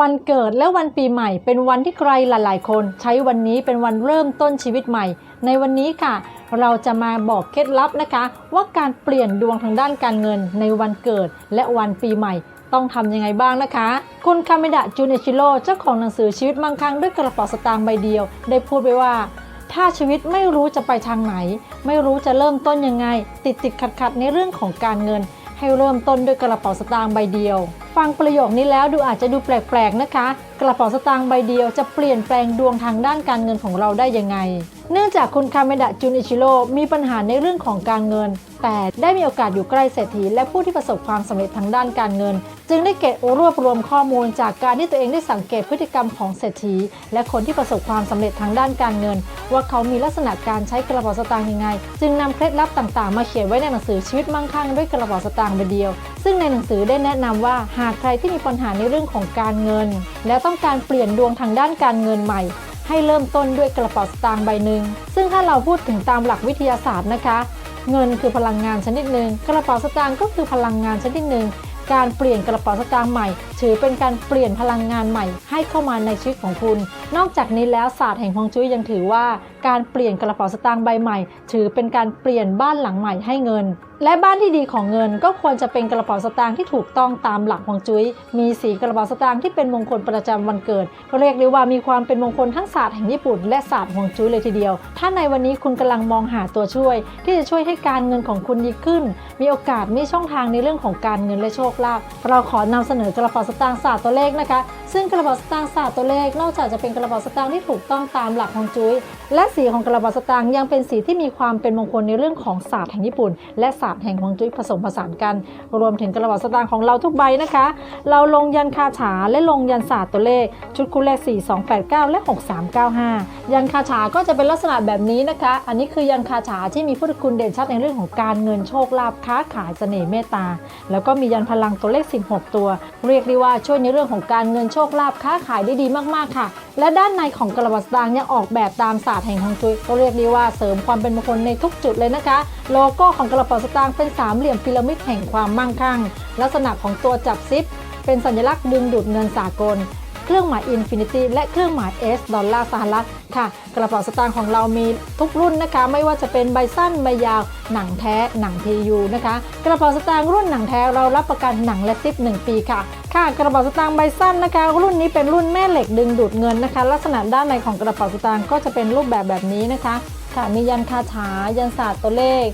วันเกิดและวันปีใหม่ เป็นวันที่ใครหลาย ๆ คน ใช้วันนี้เป็นวันเริ่มต้นชีวิตใหม่ ในวันนี้ค่ะ เราจะมาบอกเคล็ดลับนะคะ ว่าการเปลี่ยนดวงทางด้านการเงิน ในวันเกิดและวันปีใหม่ ต้องทำยังไงบ้างนะคะ คุณคาเมดะจูเนชิโร่เจ้าของหนังสือชีวิตมั่งคั่งด้วยกระเป๋าสตางค์ใบเดียว ได้พูดไว้ว่า ถ้าชีวิตไม่รู้จะไปทางไหน ไม่รู้จะเริ่มต้นยังไง ติดติดขัดขัดในเรื่องของการเงิน ให้เริ่มต้นด้วยกระเป๋าสตางค์ใบเดียว ฟังประโยคนี้แล้วดูอาจจะดูแปลกๆนะคะ กระเป๋าสตางค์ใบเดียวจะเปลี่ยนแปลงดวงทางด้านการเงินของเราได้ยังไง เนื่องจากคุณคาเมดะจุนิชิโร่มีปัญหาในเรื่องของการเงิน แต่ได้มีโอกาสอยู่ใกล้เศรษฐีและผู้ที่ประสบความสำเร็จทางด้านการเงิน จึงได้เก็บรวบรวมข้อมูลจากการที่ตัวเองได้สังเกตพฤติกรรมของเศรษฐี และคนที่ประสบความสำเร็จทางด้านการเงิน ว่าเขามีลักษณะการใช้กระเป๋าสตางค์ยังไง จึงนำเคล็ดลับต่างๆ มาเขียนไว้ในหนังสือชีวิตมั่งคั่งด้วยกระเป๋าสตางค์ใบเดียว ซึ่งในหนังสือได้แนะนำว่าหากใครที่มีปัญหาในเรื่องของการเงิน และต้องการเปลี่ยนดวงทางด้านการเงินใหม่ ให้เริ่มต้นด้วยกระเป๋าสตางค์ใบหนึ่งซึ่งถ้าเราพูดถึงตามหลักวิทยาศาสตร์นะคะ เงินคือพลังงานชนิดหนึ่งกระเป๋าสตางค์ก็คือพลังงานชนิดหนึ่งการเปลี่ยนกระเป๋าสตางค์ใหม่ ถือเป็นการเปลี่ยนพลังงานใหม่ให้เข้ามาในชีวิตของคุณนอกจากนี้แล้วศาสตร์แห่งฮวงจุ้ยยังถือว่าการเปลี่ยนกระเป๋าสตางค์ใบใหม่ ถือเป็นการเปลี่ยนบ้านหลังใหม่ให้เงิน และบ้านที่ดีของเงินก็ควรจะเป็นกระเป๋าสตางค์ที่ถูกต้องตามหลักฮวงจุ้ยมีสีกระเป๋าสตางค์ที่เป็นมงคลประจำวันเกิด เรียกได้ว่ามีความเป็นมงคลทั้งศาสตร์แห่งญี่ปุ่นและศาสตร์ฮวงจุ้ยเลยทีเดียว ถ้าในวันนี้คุณกำลังมองหาตัวช่วย ที่จะช่วยให้การเงินของคุณดีขึ้น มีโอกาสมีช่องทางในเรื่องของการเงินและโชคลาภเราขอนำเสนอกระเป๋าสตางค์ศาสตร์ตัวเลขนะคะ ซึ่งกระเป๋าสตางค์ศาสตร์ตัวเลขนอกจากจะเป็นกระเป๋าสตางค์ที่ถูกต้องตามหลักฮวงจุ้ย และสีของกระเป๋าสตางค์ยังเป็นสีที่มีความเป็นมงคลในเรื่องของศาสตร์แห่งญี่ปุ่น และศาสตร์แห่งฮวงจุ้ยผสมผสานกัน รวมถึงกระเป๋าสตางค์ของเราทุกใบนะคะ เราลงยันคาถาและลงยันศาสตร์ตัวเลข ชุดคู่เลข4 2 8 9 และ 6395 ยันคาถาก็จะเป็นลักษณะแบบนี้นะคะ อันนี้คือยันคาถาที่มีพุทธคุณเด่นชัดในเรื่องของการเงินโชคลาภค้าขายเสน่ห์เมตตา แล้วก็มียันพลังตัวเลข 16 ตัว เรียกได้ว่าช่วยในเรื่องของการเงินโชคลาภค้าขายได้ดีมาก ๆ ค่ะ และด้านในของกระบาสตางค์ยังออกแบบตามศาสตร์แห่งฮวงจุ้ยก็เรียกได้ว่าเสริมความเป็นมงคลในทุกจุดเลยนะคะ โลโก้ของกระเป๋าสตางค์เป็นสามเหลี่ยมพีระมิดแห่งความมั่งคั่ง ลักษณะของตัวจับซิปเป็นสัญลักษณ์ดึงดูดเงินสากล เครื่องหมาย Infinity และเครื่องหมาย S ดอลลาร์สหรัฐค่ะ กระเป๋าสตางค์ของเรามีทุกรุ่นนะคะ ไม่ว่าจะเป็นใบสั้นใบยาว หนังแท้หนัง PU นะคะ กระเป๋าสตางค์รุ่นหนังแท้เรารับประกันหนังและซิป 1 ปีค่ะค่ะกระเป๋าสตางค์ใบสั้นนะคะ รุ่นนี้เป็นรุ่นแม่เหล็กดึงดูดเงินนะคะ ลักษณะด้านในของกระเป๋าสตางค์ก็จะเป็นรูปแบบแบบนี้นะคะค่ะมียันคาถายันศาสตร์ตัวเลข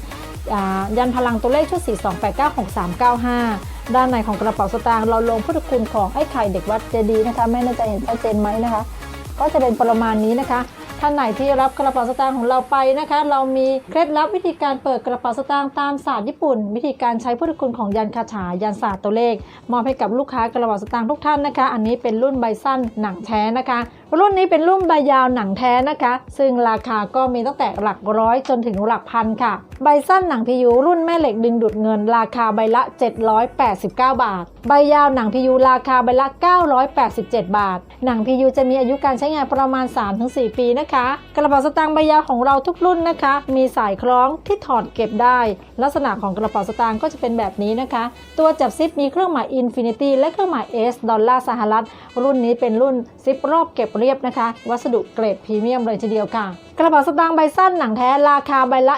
อ่ายันพลังตัวเลขชุด 4 2 8 9 6 3 9 5 ด้านในของกระเป๋าสตางค์เราลงพุทธคุณของไอ้ไข่เด็กวัดเจดีย์นะคะไม่น่ใจะเห็นชัดเจนไหมนะคะ ก็จะเป็นประมาณนี้นะคะท่านไหนที่รับกระเป๋าสตางค์ของเราไปนะคะ เรามีเคล็ดลับวิธีการเปิดกระเป๋าสตางค์ตามศาสตร์ญี่ปุ่น วิธีการใช้พุทธคุณของยันคาถายันศาสตร์ตัวเลขมอบให้กับลูกค้ากระเป๋าสตางค์ทุกท่านนะคะ อันนี้เป็นรุ่นใบสั้นหนังแท้นะคะ รุ่นนี้เป็นรุ่นใบยาวหนังแท้นะคะ ซึ่งราคาก็มีตั้งแต่หลักร้อยจนถึงหลักพันค่ะ ใบสั้นหนังพิยูรุ่นแม่เหล็กดึงดูดเงิน ราคาใบละ 789 บาท ใบยาวหนังพิยูราคาใบละ 987 บาท หนังพิยูจะมีอายุการใช้งานประมาณ 3-4 ปีนะคะ กระเป๋าสตางค์ใบยาวของเราทุกรุ่นนะคะ มีสายคล้องที่ถอดเก็บได้ ลักษณะของกระเป๋าสตางค์ก็จะเป็นแบบนี้นะคะ ตัวจับซิปมีเครื่องหมาย Infinity และเครื่องหมาย S ดอลลาร์สหรัฐรุ่นนี้เป็นรุ่นซิปรอบเก็บเรียบนะคะ วัสดุเกรดพรีเมียมเลยทีเดียวค่ะ กระเป๋าสตางค์ใบสั้นหนังแท้ราคาใบละ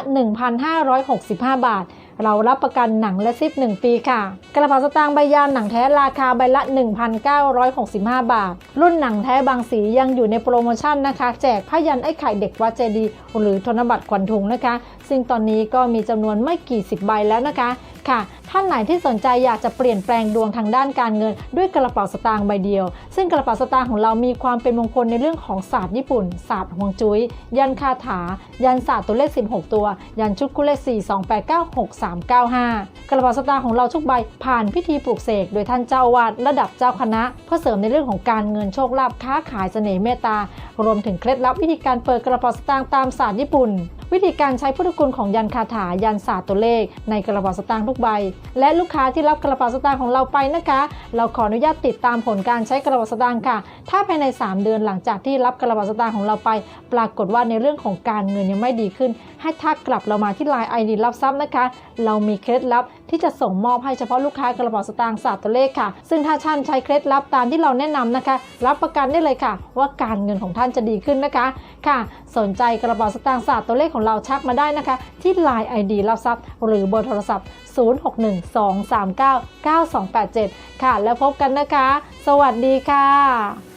1,565 บาท เรารับประกันหนังและซิป 1 ปีค่ะ กระเป๋าสตางค์ใบยาวหนังแท้ราคาใบละ 1,965 บาท รุ่นหนังแท้บางสียังอยู่ในโปรโมชั่นนะคะ แจกผ้ายันไอ้ไข่เด็กวัดเจดี หรือธนบัตรขวัญถุงนะคะ ซึ่งตอนนี้ก็มีจำนวนไม่กี่สิบใบแล้วนะคะค่ะท่านไหนที่สนใจอยากจะเปลี่ยนแปลงดวงทางด้านการเงิน ด้วยกระเป๋าสตางค์ใบเดียว ซึ่งกระเป๋าสตางค์ของเรามีความเป็นมงคลในเรื่องของศาสตร์ญี่ปุ่นศาสตร์ฮวงจุ้ยยันคาถา ยันศาสตร์ตัวเลข 16 ตัว ยันชุดคู่เลข 4 2 8 9 6 3 9 5 กระเป๋าสตางค์ของเราทุกใบผ่านพิธีปลูกเสกโดยท่านเจ้าอาวาดระดับเจ้าคณะ เพื่อเสริมในเรื่องของการเงินโชคลาภค้าขายเสน่ห์เมตตารวมถึงเคล็ดลับวิธีการเปิดกระเป๋าสตางค์ตามศาสตร์ญี่ปุ่น วิธีการใช้พุทธคุณของยันคาถายันศาสตร์ตัวเลข ในกระเป๋าสตางค์ทุกใบ และลูกค้าที่รับกระเป๋าสตางค์ของเราไปนะคะ เราขออนุญาตติดตามผลการใช้กระเป๋าสตางค์ค่ะ ถ้าภายใน 3 เดือนหลังจากที่รับกระเป๋าสตางค์ของเราไป ปรากฏว่าในเรื่องของการเงินยังไม่ดีขึ้น ให้ทักกลับเรามาที่ไลน์ไอดีรับทรัพย์นะคะ เรามีเคล็ดลับ ที่จะส่งมอบให้เฉพาะลูกค้ากระเป๋าสตางค์ศาสตร์ตัวเลขค่ะ ซึ่งถ้าท่านใช้เคล็ดลับตามที่เราแนะนำนะคะ รับประกันได้เลยค่ะ ว่าการเงินของท่านจะดีขึ้นนะคะค่ะ สนใจกระเป๋าสตางค์ศาสตร์ตัวเลขของเราชักมาได้นะคะ ที่ Line ID รับทรัพย์หรือเบอร์โทรศัพท์ 0612399287 ค่ะ แล้วพบกันนะคะ สวัสดีค่ะ